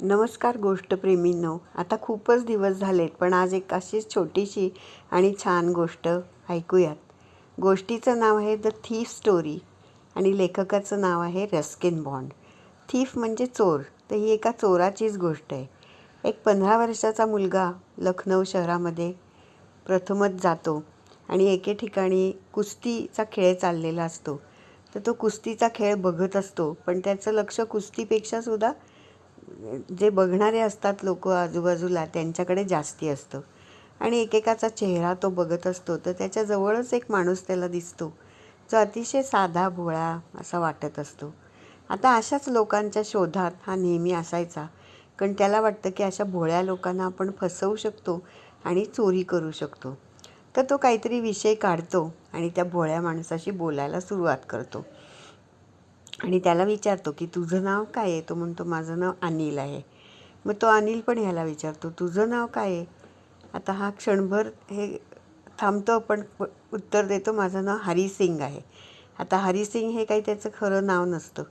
नमस्कार गोष्टप्रेमींनो. आता खूपच दिवस झालेत पण आज एक अशीच छोटीशी आणि छान गोष्ट ऐकूयात. गोष्टीचं नाव आहे द थीफ स्टोरी आणि लेखकाचं नाव आहे रस्किन बॉन्ड थीफ म्हणजे चोर तर ही एका चोराचीच गोष्ट आहे. एक पंधरा वर्षाचा मुलगा लखनौ शहरामध्ये प्रथमच जातो आणि एके ठिकाणी कुस्तीचा खेळ चाललेला असतो. तर तो कुस्तीचा खेळ बघत असतो पण त्याचं लक्ष कुस्तीपेक्षासुद्धा जे बघणारे असतात लोक आजूबाजूला त्यांच्याकडे जास्ती असतं. आणि एकेकाचा चेहरा तो बघत असतो तर त्याच्याजवळच एक माणूस त्याला दिसतो जो अतिशय साधा भोळा असा वाटत असतो. आता अशाच लोकांच्या शोधात हा नेहमी असायचा कारण त्याला वाटतं की अशा भोळ्या लोकांना आपण फसवू शकतो आणि चोरी करू शकतो. तर तो काहीतरी विषय काढतो आणि त्या भोळ्या माणसाशी बोलायला सुरुवात करतो. आणि त्याला विचारतो की तुझं नाव काय आहे? तो म्हणतो माझं नाव अनिल आहे. मग तो अनिल पण ह्याला विचारतो तुझं नाव काय आहे? आता हा क्षणभर हे थांबतो पण प- उत्तर देतो माझं नाव हरिसिंग आहे. आता हरिसिंग हे काही त्याचं खरं नाव नसतं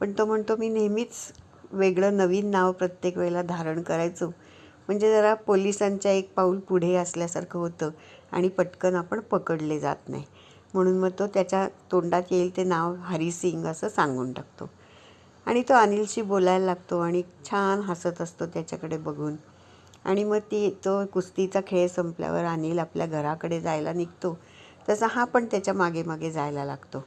पण तो म्हणतो मी नेहमीच वेगळं नवीन नाव प्रत्येक वेळेला धारण करायचो. म्हणजे जरा पोलिसांच्या एक पाऊल पुढे असल्यासारखं होतं आणि पटकन आपण पकडले जात नाही. म्हणून मग तो त्याच्या तोंडात येईल ते नाव हरिसिंग असं सांगून टाकतो. आणि तो अनिलशी बोलायला लागतो आणि छान हसत असतो त्याच्याकडे बघून. आणि मग ती तो कुस्तीचा खेळ संपल्यावर अनिल आपल्या घराकडे जायला निघतो. तसा हा पण त्याच्यामागे मागे जायला लागतो.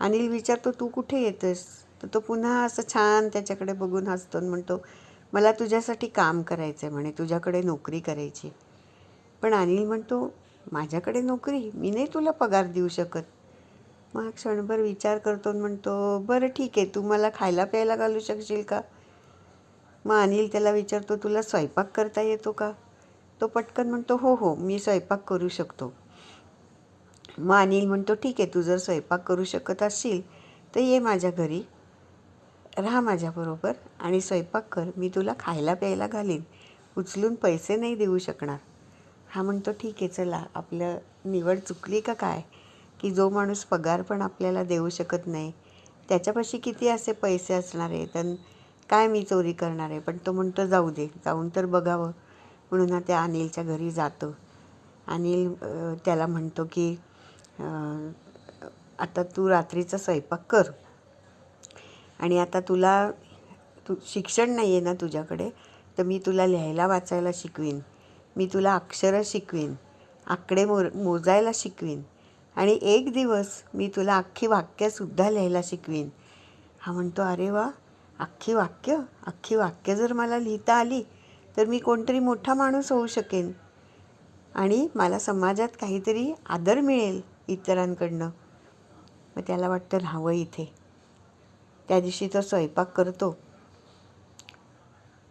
अनिल विचारतो तू कुठे येतोस तर तो पुन्हा असं छान त्याच्याकडे बघून हसतो आणि म्हणतो मला तुझ्यासाठी काम करायचं आहे म्हणे तुझ्याकडे नोकरी करायची पण अनिल म्हणतो माझ्याकडे नोकरी मी नाही तुला पगार देऊ शकत. मग क्षणभर विचार करतो आणि म्हणतो बरं ठीक आहे तू मला खायला प्यायला घालू शकशील का? मग अनिल त्याला विचारतो तुला स्वयंपाक करता येतो का? तो पटकन म्हणतो हो हो मी स्वयंपाक करू शकतो. मग अनिल म्हणतो ठीक आहे तू जर स्वयंपाक करू शकत असशील तर ये माझ्या घरी. राहा माझ्याबरोबर आणि स्वयंपाक कर मी तुला खायला प्यायला घालीन. उचलून पैसे नाही देऊ शकणार. हा म्हणतो ठीक आहे चला. आपलं निवड चुकली का काय? की जो माणूस पगार पण आपल्याला देऊ शकत नाही त्याच्यापाशी किती असे पैसे असणार आहे तर काय मी चोरी करणार आहे? पण तो म्हणतो जाऊ दे. जाऊन तर बघावं. म्हणून हा त्या अनिलच्या घरी जातो. अनिल त्याला म्हणतो की आता तू रात्रीचा स्वयंपाक कर. आणि आता तुला तू शिक्षण नाही आहे ना तुझ्याकडे तर मी तुला लिहायला वाचायला शिकवीन. मी तुला अक्षरं शिकवीन. आकडे मो मोजायला शिकवीन. आणि एक दिवस मी तुला अख्खी वाक्यसुद्धा लिहायला शिकवीन. हा म्हणतो अरे वा अख्खी वाक्य? अख्खी वाक्य जर मला लिहिता आली तर मी कोणतरी मोठा माणूस होऊ शकेन. आणि मला समाजात काहीतरी आदर मिळेल इतरांकडनं. मग त्याला वाटतं राहावं इथे. त्या दिवशी तो स्वयंपाक करतो.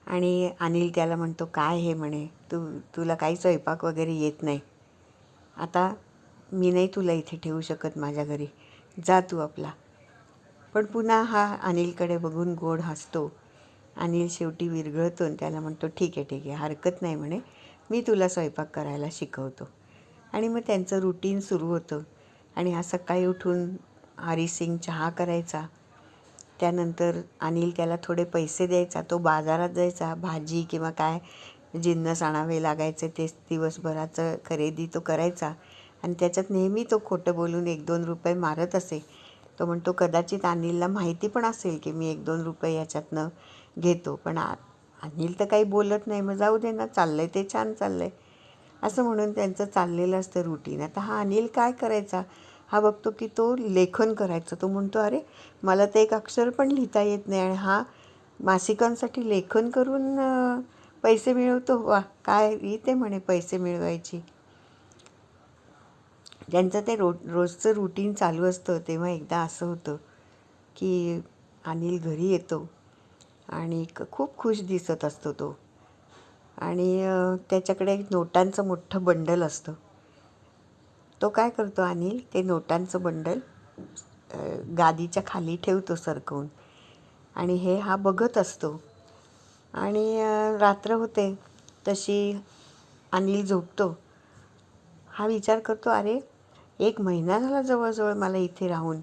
आणि अनिल त्याला म्हणतो काय हे म्हणे? तू तुला काही स्वयंपाक वगैरे येत नाही. आता मी नाही तुला इथे ठेवू शकत माझ्या घरी. जा तू आपला. पण पुन्हा हा अनिलकडे बघून गोड हसतो. अनिल शेवटी विरघळतो आणि त्याला म्हणतो ठीक आहे ठीक आहे हरकत नाही म्हणे. मी तुला स्वयंपाक करायला शिकवतो. आणि मग त्यांचं रुटीन सुरू होतं. आणि हा सकाळी उठून हरिसिंग चहा करायचा. त्यानंतर अनिल त्याला थोडे पैसे द्यायचा तो बाजारात जायचा भाजी किंवा काय जिन्नस आणावे लागायचे तेच दिवसभराचं खरेदी तो करायचा. आणि त्याच्यात नेहमी तो खोटं बोलून एक दोन रुपये मारत असे. तो म्हणतो कदाचित अनिलला माहिती पण असेल की मी एक दोन रुपये याच्यातनं घेतो पण आ अनिल तर काही बोलत नाही मग जाऊ दे ना चाललंय ते छान चाललंय. असं म्हणून त्यांचं चाललेलं असतं रुटीन आता हा अनिल काय करायचा? हा बघतो की तो लेखन करायचं. तो म्हणतो अरे मला तर एक अक्षर पण लिहिता येत नाही आणि हा मासिकांसाठी लेखन करून पैसे मिळवतो? वा काय? येते म्हणे पैसे मिळवायची. त्यांचं ते रो रोजचं रुटीन चालू असतं तेव्हा एकदा असं होतं की अनिल घरी येतो आणि खूप खुश दिसत असतो तो. आणि त्याच्याकडे एक नोटांचं मोठं बंडल असतं. तो काय करतो अनिल? ते नोटांचं बंडल गादीच्या खाली ठेवतो सरकवून. आणि हे हा बघत असतो. आणि रात्र होते तशी अनिल झोपतो. हा विचार करतो अरे एक महिना झाला जवळजवळ मला इथे राहून.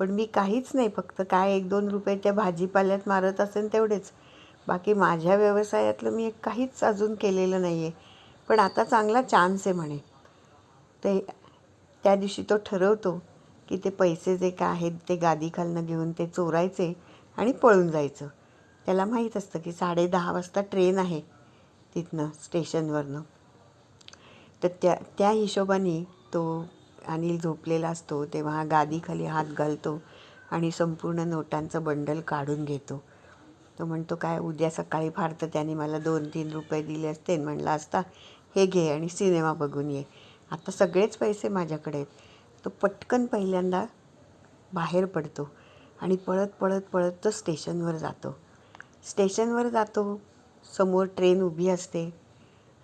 पण मी काहीच नाही फक्त काय एक दोन रुपये त्या भाजीपाल्यात मारत असेल तेवढेच. बाकी माझ्या व्यवसायातलं मी एक काहीच अजून केलेलं नाही आहे पण आता चांगला चान्स आहे म्हणे. ते त्या दिवशी तो ठरवतो की ते पैसे जे काय आहेत ते गादीखालनं घेऊन ते चोरायचे आणि पळून जायचं. त्याला माहीत असतं की साडे दहा वाजता ट्रेन आहे तिथनं स्टेशनवरनं. तर त्या त्या हिशोबाने तो अनिल झोपलेला असतो तेव्हा गादीखाली हात घालतो आणि संपूर्ण नोटांचं बंडल काढून घेतो. तो म्हणतो काय उद्या सकाळी फार तर त्याने मला दोन तीन रुपये दिले असते. म्हणला असता हे घे आणि सिनेमा बघून ये. आता सगळेच पैसे माझ्याकडे आहेत. तो पटकन पहिल्यांदा बाहेर पडतो आणि पळत पळत पळत तो स्टेशनवर जातो. स्टेशनवर जातो. समोर ट्रेन उभी असते.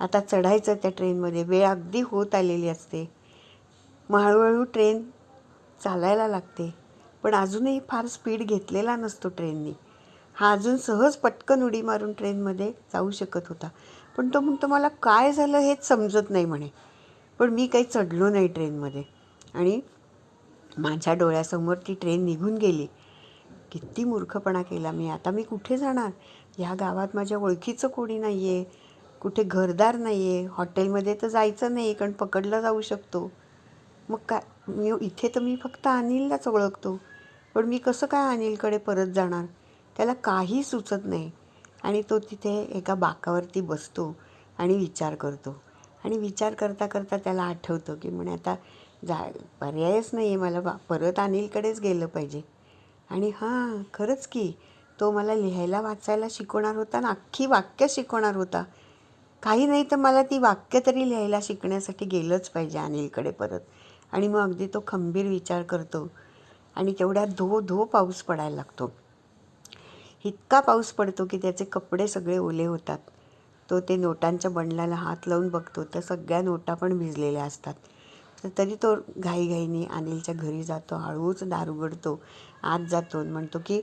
आता चढायचं त्या ट्रेनमध्ये. वेळ अगदी होत आलेली असते. मग हळूहळू ट्रेन चालायला लागते. पण अजूनही फार स्पीड घेतलेला नसतो ट्रेननी. हा अजून सहज पटकन उडी मारून ट्रेनमध्ये जाऊ शकत होता. पण तो म्हणतो मला काय झालं हेच समजत नाही म्हणे. पण मी काही चढलो नाही ट्रेनमध्ये. आणि माझ्या डोळ्यासमोर ती ट्रेन निघून गेली. किती मूर्खपणा केला मी. आता मी कुठे जाणार? ह्या गावात माझ्या ओळखीचं कोणी नाही आहे कुठे घरदार नाही आहे हॉटेलमध्ये तर जायचं नाही कारण पकडलं जाऊ शकतो. मग काय? मी इथे तर मी फक्त अनिललाच ओळखतो. पण मी कसं काय अनिलकडे परत जाणार? त्याला काही सुचत नाही. आणि तो तिथे एका बाकावरती बसतो आणि विचार करतो. आणि विचार करता करता त्याला आठवतं की म्हणे आता जा पर्यायच नाही आहे मला बा परत अनिलकडेच गेलं पाहिजे. आणि हां खरंच की. तो मला लिहायला वाचायला शिकवणार होता ना अख्खी वाक्य शिकवणार होता. काही नाही तर मला ती वाक्य तरी लिहायला शिकण्यासाठी गेलंच पाहिजे अनिलकडे परत. आणि मग अगदी तो खंबीर विचार करतो आणि तेवढ्या धो धो पाऊस पडायला लागतो. इतका पाऊस पडतो की त्याचे कपडे सगळे ओले होतात. तो ते नोटांच्या बंडलाला हात लावून बघतो. तर सगळ्या नोटा पण भिजलेल्या असतात. तर तरी तो घाईघाईने अनिलच्या घरी जातो हळूच दार उघडतो आत जातो आणि म्हणतो की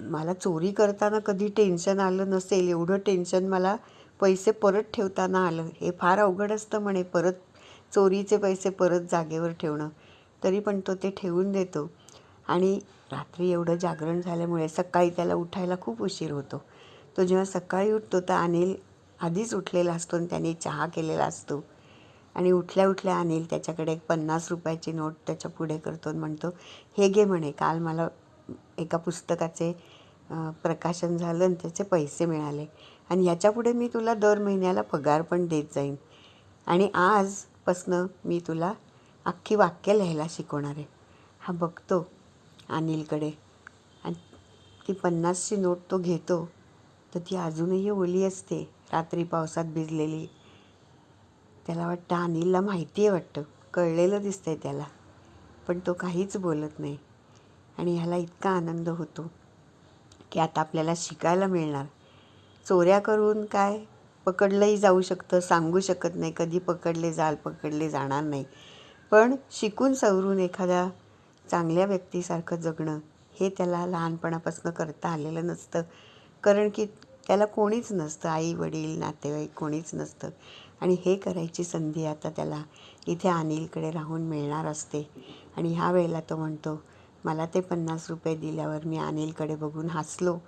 मला चोरी करताना कधी टेन्शन आलं नसेल एवढं टेन्शन मला पैसे परत ठेवताना आलं. हे फार अवघड असतं म्हणे परत चोरीचे पैसे परत जागेवर ठेवणं. तरी पण तो ते ठेवून देतो. आणि रात्री एवढं जागरण झाल्यामुळे सकाळी त्याला उठायला खूप उशीर होतो. तो जेव्हा सकाळी उठतो तर अनिल आधीच उठलेला असतो आणि त्याने चहा केलेला असतो. आणि उठल्या उठल्या अनिल त्याच्याकडे एक पन्नास रुपयाची नोट त्याच्या पुढे करतो आणि म्हणतो हे घे म्हणे काल मला एका पुस्तकाचे प्रकाशन झालं आणि त्याचे पैसे मिळाले आणि ह्याच्यापुढे मी तुला दर महिन्याला पगार पण देत जाईन आणि आजपासनं मी तुला अख्खी वाक्य लिहायला शिकवणार आहे. हा बघतो अनिलकडे आणि ती पन्नासची नोट तो घेतो तर ती अजूनही ओली असते. रात्री पावसात भिजलेली त्याला वाटतं अनिलला माहिती आहे वाटतं. कळलेलं दिसतंय त्याला. पण तो काहीच बोलत नाही. आणि ह्याला इतका आनंद होतो की आता आपल्याला शिकायला मिळणार. चोऱ्या करून काय? पकडलंही जाऊ शकतं सांगू शकत नाही. कधी पकडले जाल पकडले जाणार नाही. पण शिकून सवरून एखाद्या चांगल्या व्यक्तीसारखं जगणं हे त्याला लहानपणापासून करता आलेलं नसतं. कारण की त्याला कोणीच नसतं. आई वडील नातेवाईक कोणीच नसतं. आणि हे करायची संधी आता त्याला इथे अनिलकडे राहून मिळणार असते. आणि ह्या वेळेला तो म्हणतो मला ते पन्नास रुपये दिल्यावर मी अनिलकडे बघून हसलो.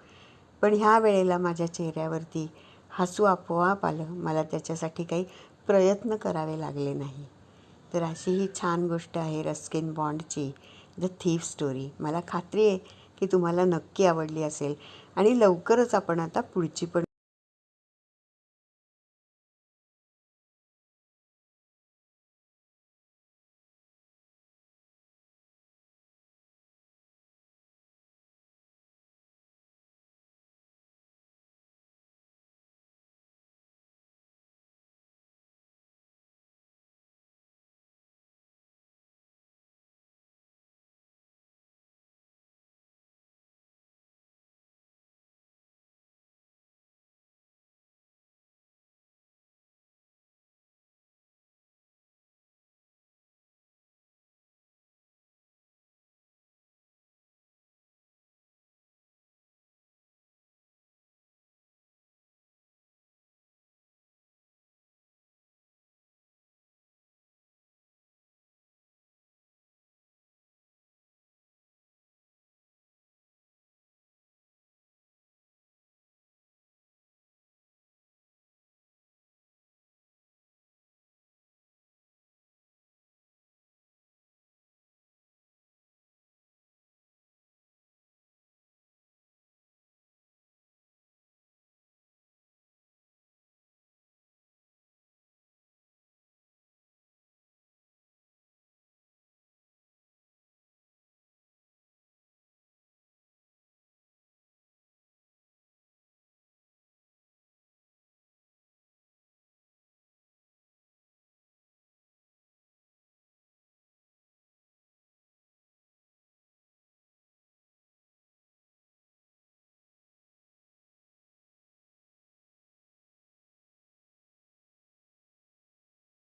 पण ह्या वेळेला माझ्या चेहऱ्यावरती हसू आपोआप आलं. मला त्याच्यासाठी काही प्रयत्न करावे लागले नाही. तर अशी ही छान गोष्ट आहे रस्किन बॉन्डची द थीफ स्टोरी. मला खात्री आहे की तुम्हाला नक्की आवडली असेल. आणि लवकरच आपण आता पुढची पण